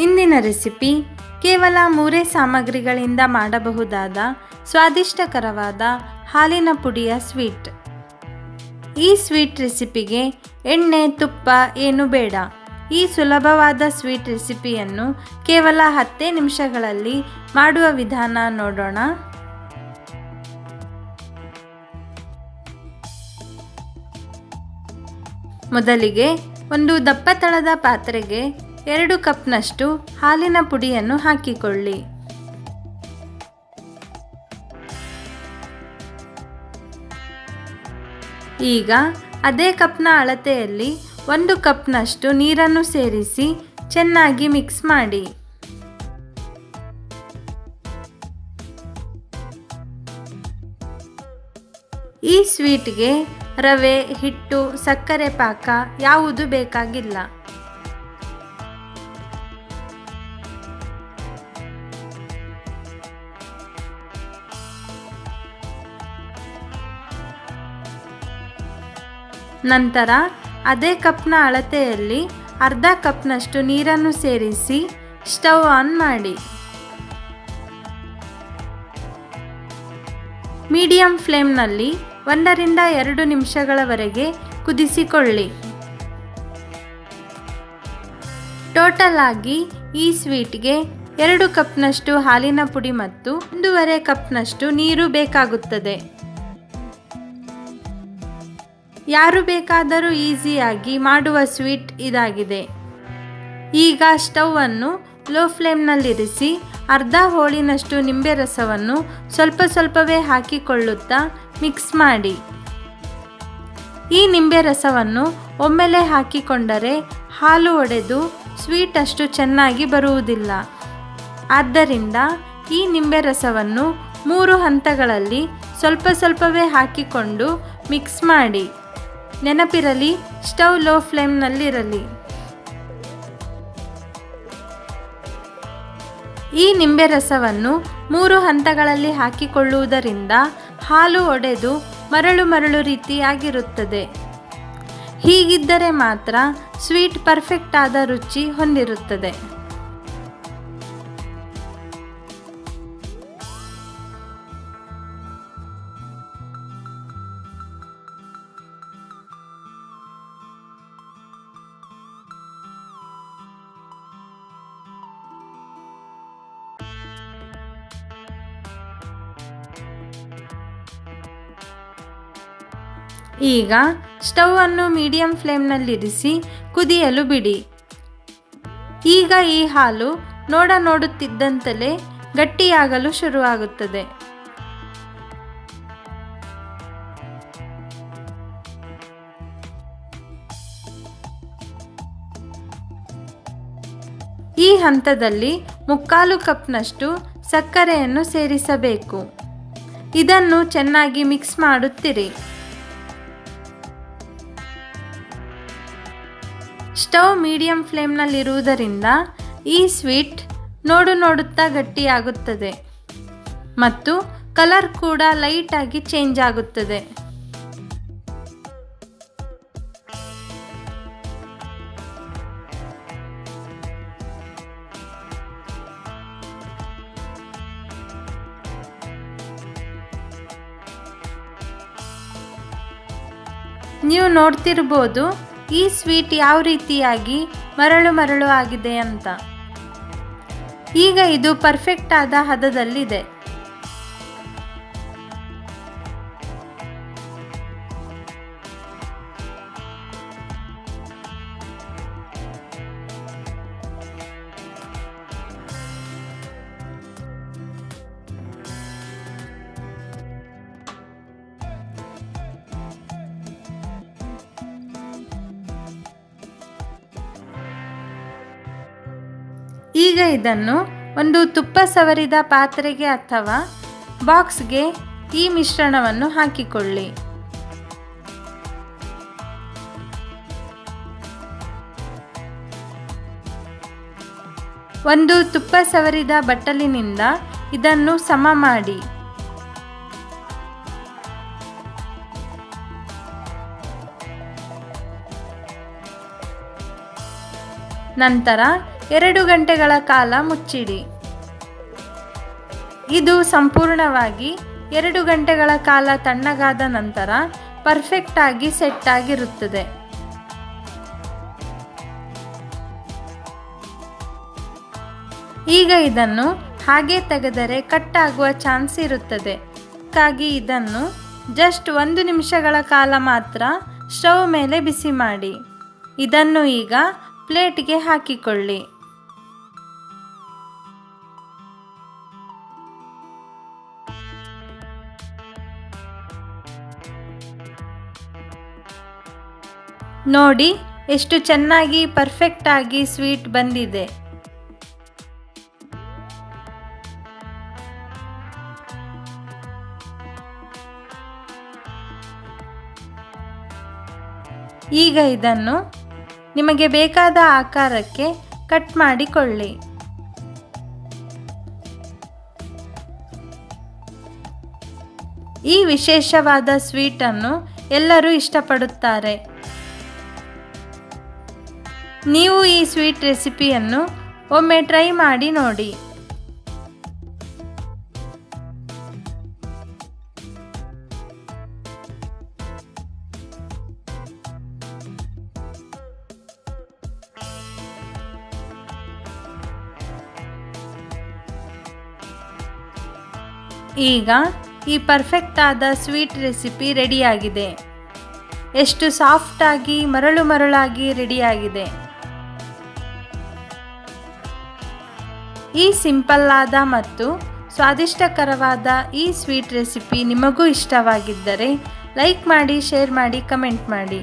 ಇಂದಿನ ರೆಸಿಪಿ ಕೇವಲ ಮೂರೇ ಸಾಮಗ್ರಿಗಳಿಂದ ಮಾಡಬಹುದಾದ ಸ್ವಾದಿಷ್ಟಕರವಾದ ಹಾಲಿನ ಪುಡಿಯ ಸ್ವೀಟ್. ಈ ಸ್ವೀಟ್ ರೆಸಿಪಿಗೆ ಎಣ್ಣೆ, ತುಪ್ಪ ಏನು ಬೇಡ. ಈ ಸುಲಭವಾದ ಸ್ವೀಟ್ ರೆಸಿಪಿಯನ್ನು ಕೇವಲ ಹತ್ತೇ ನಿಮಿಷಗಳಲ್ಲಿ ಮಾಡುವ ವಿಧಾನ ನೋಡೋಣ. ಮೊದಲಿಗೆ ಒಂದು ದಪ್ಪ ತಳದ ಪಾತ್ರೆಗೆ ಎರಡು ಕಪ್ನಷ್ಟು ಹಾಲಿನ ಪುಡಿಯನ್ನು ಹಾಕಿಕೊಳ್ಳಿ. ಈಗ ಅದೇ ಕಪ್ನ ಅಳತೆಯಲ್ಲಿ ಒಂದು ಕಪ್ನಷ್ಟು ನೀರನ್ನು ಸೇರಿಸಿ ಚೆನ್ನಾಗಿ ಮಿಕ್ಸ್ ಮಾಡಿ. ಈ ಸ್ವೀಟ್ಗೆ ರವೆ, ಹಿಟ್ಟು, ಸಕ್ಕರೆ ಪಾಕ ಯಾವುದು ಬೇಕಾಗಿಲ್ಲ. ನಂತರ ಅದೇ ಕಪ್ನ ಅಳತೆಯಲ್ಲಿ ಅರ್ಧ ಕಪ್ನಷ್ಟು ನೀರನ್ನು ಸೇರಿಸಿ ಸ್ಟವ್ ಆನ್ ಮಾಡಿ. ಮೀಡಿಯಂ ಫ್ಲೇಮ್ನಲ್ಲಿ ಒಂದರಿಂದ ಎರಡು ನಿಮಿಷಗಳವರೆಗೆ ಕುದಿಸಿಕೊಳ್ಳಿ. ಟೋಟಲ್ ಆಗಿ ಈ ಸ್ವೀಟ್ಗೆ ಎರಡು ಕಪ್ನಷ್ಟು ಹಾಲಿನ ಪುಡಿ ಮತ್ತು ಒಂದೂವರೆ ಕಪ್ನಷ್ಟು ನೀರು ಬೇಕಾಗುತ್ತದೆ. ಯಾರು ಬೇಕಾದರೂ ಈಸಿಯಾಗಿ ಮಾಡುವ ಸ್ವೀಟ್ ಇದಾಗಿದೆ. ಈಗ ಸ್ಟವ್ ಅನ್ನು ಲೋ ಫ್ಲೇಮ್ನಲ್ಲಿರಿಸಿ ಅರ್ಧ ಹೋಳಿನಷ್ಟು ನಿಂಬೆ ರಸವನ್ನು ಸ್ವಲ್ಪ ಸ್ವಲ್ಪವೇ ಹಾಕಿಕೊಳ್ಳುತ್ತಾ ಮಿಕ್ಸ್ ಮಾಡಿ. ಈ ನಿಂಬೆ ರಸವನ್ನು ಒಮ್ಮೆಲೆ ಹಾಕಿಕೊಂಡರೆ ಹಾಲು ಒಡೆದು ಸ್ವೀಟ್ ಅಷ್ಟು ಚೆನ್ನಾಗಿ ಬರುವುದಿಲ್ಲ. ಆದ್ದರಿಂದ ಈ ನಿಂಬೆ ರಸವನ್ನು ಮೂರು ಹಂತಗಳಲ್ಲಿ ಸ್ವಲ್ಪ ಸ್ವಲ್ಪವೇ ಹಾಕಿಕೊಂಡು ಮಿಕ್ಸ್ ಮಾಡಿ. ನೆನಪಿರಲಿ, ಸ್ಟವ್ ಲೋ ಫ್ಲೇಮ್ನಲ್ಲಿರಲಿ. ಈ ನಿಂಬೆ ರಸವನ್ನು ಮೂರು ಹಂತಗಳಲ್ಲಿ ಹಾಕಿಕೊಳ್ಳುವುದರಿಂದ ಹಾಲು ಒಡೆದು ಮರಳು ಮರಳು ರೀತಿಯಾಗಿರುತ್ತದೆ. ಹೀಗಿದ್ದರೆ ಮಾತ್ರ ಸ್ವೀಟ್ ಪರ್ಫೆಕ್ಟ್ ಆದ ರುಚಿ ಹೊಂದಿರುತ್ತದೆ. ಈಗ ಸ್ಟವ್ ಅನ್ನು ಮೀಡಿಯಂ ಫ್ಲೇಮ್ನಲ್ಲಿರಿಸಿ ಕುದಿಯಲು ಬಿಡಿ. ಈಗ ಈ ಹಾಲು ನೋಡ ನೋಡುತ್ತಿದ್ದಂತಲೇ ಗಟ್ಟಿಯಾಗಲು ಶುರುವಾಗುತ್ತದೆ. ಈ ಹಂತದಲ್ಲಿ ಮುಕ್ಕಾಲು ಕಪ್ನಷ್ಟು ಸಕ್ಕರೆಯನ್ನು ಸೇರಿಸಬೇಕು. ಇದನ್ನು ಚೆನ್ನಾಗಿ ಮಿಕ್ಸ್ ಮಾಡುತ್ತಿರಿ. ಸ್ಟವ್ ಮೀಡಿಯಂ ಫ್ಲೇಮ್ನಲ್ಲಿರುವುದರಿಂದ ಈ ಸ್ವೀಟ್ ನೋಡು ನೋಡುತ್ತಾ ಗಟ್ಟಿಯಾಗುತ್ತದೆ. ಮತ್ತು ಕಲರ್ ಕೂಡ ಲೈಟಾಗಿ ಚೇಂಜ್ ಆಗುತ್ತದೆ. ನೀವು ನೋಡ್ತಿರ್ಬೋದು ಈ ಸ್ವೀಟ್ ಯಾವ ರೀತಿಯಾಗಿ ಮರಳು ಮರಳು ಆಗಿದೆ ಅಂತ. ಈಗ ಇದು ಪರ್ಫೆಕ್ಟ್ ಆದ ಹದದಲ್ಲಿದೆ. ಈಗ ಇದನ್ನು ಒಂದು ತುಪ್ಪ ಸವರಿದ ಪಾತ್ರೆಗೆ ಅಥವಾ ಬಾಕ್ಸ್ಗೆ ಈ ಮಿಶ್ರಣವನ್ನು ಹಾಕಿಕೊಳ್ಳಿ. ಒಂದು ತುಪ್ಪ ಸವರಿದ ಬಟ್ಟಲಿನಿಂದ ಇದನ್ನು ಸಮ ಮಾಡಿ. ನಂತರ ಎರಡು ಗಂಟೆಗಳ ಕಾಲ ಮುಚ್ಚಿಡಿ. ಇದು ಸಂಪೂರ್ಣವಾಗಿ ಎರಡು ಗಂಟೆಗಳ ಕಾಲ ತಣ್ಣಗಾದ ನಂತರ ಪರ್ಫೆಕ್ಟ್ ಆಗಿ ಸೆಟ್ ಆಗಿರುತ್ತದೆ. ಈಗ ಇದನ್ನು ಹಾಗೆ ತೆಗೆದರೆ ಕಟ್ ಆಗುವ ಚಾನ್ಸ್ ಇರುತ್ತದೆ. ಹಾಗಾಗಿ ಇದನ್ನು ಜಸ್ಟ್ ಒಂದು ನಿಮಿಷಗಳ ಕಾಲ ಮಾತ್ರ ಸ್ಟವ್ ಮೇಲೆ ಬಿಸಿ ಮಾಡಿ. ಇದನ್ನು ಈಗ ಪ್ಲೇಟ್ಗೆ ಹಾಕಿಕೊಳ್ಳಿ. ನೋಡಿ, ಎಷ್ಟು ಚೆನ್ನಾಗಿ ಪರ್ಫೆಕ್ಟ್ ಆಗಿ ಸ್ವೀಟ್ ಬಂದಿದೆ. ಈಗ ಇದನ್ನು ನಿಮಗೆ ಬೇಕಾದ ಆಕಾರಕ್ಕೆ ಕಟ್ ಮಾಡಿಕೊಳ್ಳಿ. ಈ ವಿಶೇಷವಾದ ಸ್ವೀಟನ್ನು ಎಲ್ಲರೂ ಇಷ್ಟಪಡುತ್ತಾರೆ. ನೀವು ಈ ಸ್ವೀಟ್ ರೆಸಿಪಿಯನ್ನು ಒಮ್ಮೆ ಟ್ರೈ ಮಾಡಿ ನೋಡಿ. ಈಗ ಈ ಪರ್ಫೆಕ್ಟ್ ಆದ ಸ್ವೀಟ್ ರೆಸಿಪಿ ರೆಡಿಯಾಗಿದೆ ಎಷ್ಟು ಸಾಫ್ಟಾಗಿ ಮರಳು ಮರಳಾಗಿ ರೆಡಿಯಾಗಿದೆ ಈ ಸಿಂಪಲ್ ಆದ ಮತ್ತು ಸ್ವಾದಿಷ್ಟಕರವಾದ ಈ ಸ್ವೀಟ್ ರೆಸಿಪಿ ನಿಮಗೂ ಇಷ್ಟವಾಗಿದ್ದರೆ ಲೈಕ್ ಮಾಡಿ, ಶೇರ್ ಮಾಡಿ, ಕಮೆಂಟ್ ಮಾಡಿ.